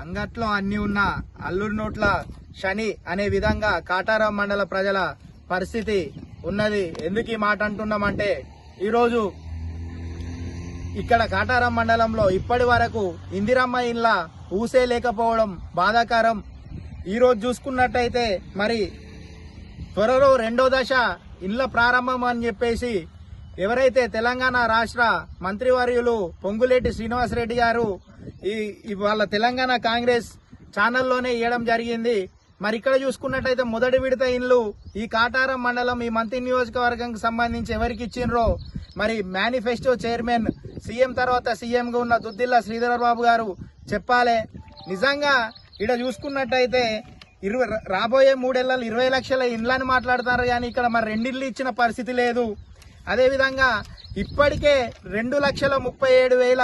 అంగట్లో అన్ని ఉన్న అల్లుడి నోట్ల శని అనే విధంగా కాటారం మండల ప్రజల పరిస్థితి ఉన్నది. ఎందుకు ఈ మాట అంటున్నామంటే ఈరోజు ఇక్కడ కాటారం మండలంలో ఇప్పటి వరకు ఇందిరమ్మ ఇండ్ల ఊసే లేకపోవడం బాధాకరం. ఈరోజు చూసుకున్నట్టయితే మరి త్వరలో రెండో దశ ఇండ్ల ప్రారంభం అని చెప్పేసి ఎవరైతే తెలంగాణ రాష్ట్ర మంత్రివర్యులు పొంగులేటి శ్రీనివాసరెడ్డి గారు ఈ ఈ వాళ్ళ తెలంగాణ కాంగ్రెస్ ఛానల్లోనే ఇవ్వడం జరిగింది. మరి ఇక్కడ చూసుకున్నట్టయితే మొదటి విడత ఇండ్లు ఈ కాటారం మండలం ఈ మంత్రి నియోజకవర్గంకి సంబంధించి ఎవరికి ఇచ్చిండ్రో? మరి మేనిఫెస్టో చైర్మన్ సీఎం తర్వాత సీఎంగా ఉన్న దుద్దిల్ల శ్రీధర్ బాబు గారు చెప్పాలే. నిజంగా ఇక్కడ చూసుకున్నట్టయితే ఇరవై రాబోయే మూడేళ్ళలో ఇరవై లక్షల ఇండ్లని మాట్లాడతారు కానీ ఇక్కడ మరి రెండిళ్ళు ఇచ్చిన పరిస్థితి లేదు. అదేవిధంగా ఇప్పటికే రెండు లక్షల ముప్పై ఏడు వేల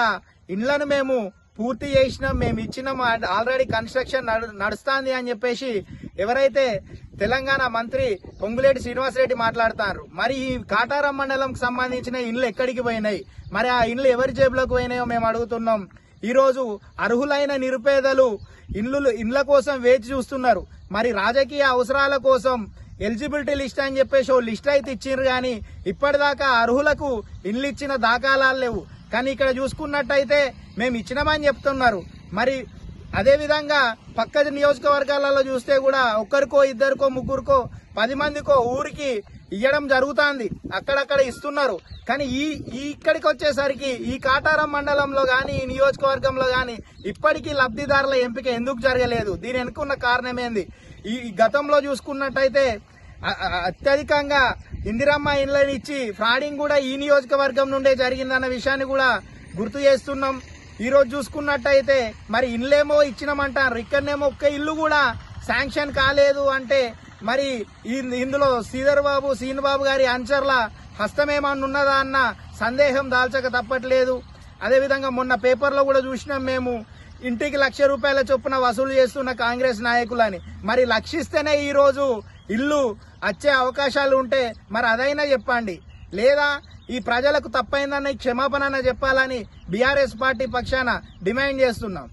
ఇండ్లను మేము పూర్తి చేసినాం మేము ఇచ్చినాం ఆల్రెడీ కన్స్ట్రక్షన్ నడు నడుస్తుంది అని చెప్పేసి ఎవరైతే తెలంగాణ మంత్రి పొంగులేటి శ్రీనివాసరెడ్డి మాట్లాడతారు. మరి ఈ కాటారం మండలంకి సంబంధించిన ఇండ్లు ఎక్కడికి పోయినాయి? మరి ఆ ఇండ్లు ఎవరి జేబులోకి పోయినాయో మేము అడుగుతున్నాం. ఈరోజు అర్హులైన నిరుపేదలు ఇండ్లు ఇండ్ల కోసం వేచి చూస్తున్నారు. మరి రాజకీయ అవసరాల కోసం ఎలిజిబిలిటీ లిస్ట్ అని చెప్పేసి ఓ లిస్ట్ అయితే ఇచ్చిండ్రు కానీ ఇప్పటిదాకా అర్హులకు ఇల్లు ఇచ్చిన దాఖలాలు లేవు. కానీ ఇక్కడ చూసుకున్నట్టయితే మేము ఇచ్చినామని చెప్తున్నారు. మరి అదేవిధంగా పక్క నియోజకవర్గాలలో చూస్తే కూడా ఒక్కరికో ఇద్దరికో ముగ్గురికో పది మందికో ఊరికి ఇవ్వడం జరుగుతుంది. అక్కడక్కడ ఇస్తున్నారు. కానీ ఈ ఈ ఇక్కడికి వచ్చేసరికి ఈ కాటారం మండలంలో కానీ ఈ నియోజకవర్గంలో కానీ ఇప్పటికీ లబ్ధిదారుల ఎంపిక ఎందుకు జరగలేదు? దీని వెనుకున్న కారణం ఏంది? ఈ గతంలో చూసుకున్నట్టయితే అత్యధికంగా ఇందిరమ్మ ఇళ్ళని ఇచ్చి ఫ్రాడింగ్ కూడా ఈ నియోజకవర్గం నుండే జరిగిందన్న విషయాన్ని కూడా గుర్తు చేస్తున్నాం. ఈరోజు చూసుకున్నట్టయితే మరి ఇల్లేమో ఇచ్చినామంటారు. ఇక్కడనేమో ఒక్క ఇల్లు కూడా శాంక్షన్ కాలేదు అంటే మరి ఈ- ఇందులో శ్రీధర్ బాబు శ్రీనుబాబు గారి అంచర్ల హస్తమేమన్నున్నదా అన్న సందేహం దాల్చక తప్పట్లేదు. అదేవిధంగా మొన్న పేపర్లో కూడా చూసినాం మేము ఇంటికి లక్ష రూపాయల చొప్పున వసూలు చేస్తున్న కాంగ్రెస్ నాయకులని. మరి లక్షిస్తేనే ఈరోజు ఇల్లు వచ్చే అవకాశాలు ఉంటే మరి అదైనా చెప్పండి. లేదా ఈ ప్రజలకు తప్పైందని క్షమాపణ చెప్పాలని బీఆర్ఎస్ పార్టీ పక్షాన డిమాండ్ చేస్తున్నాం.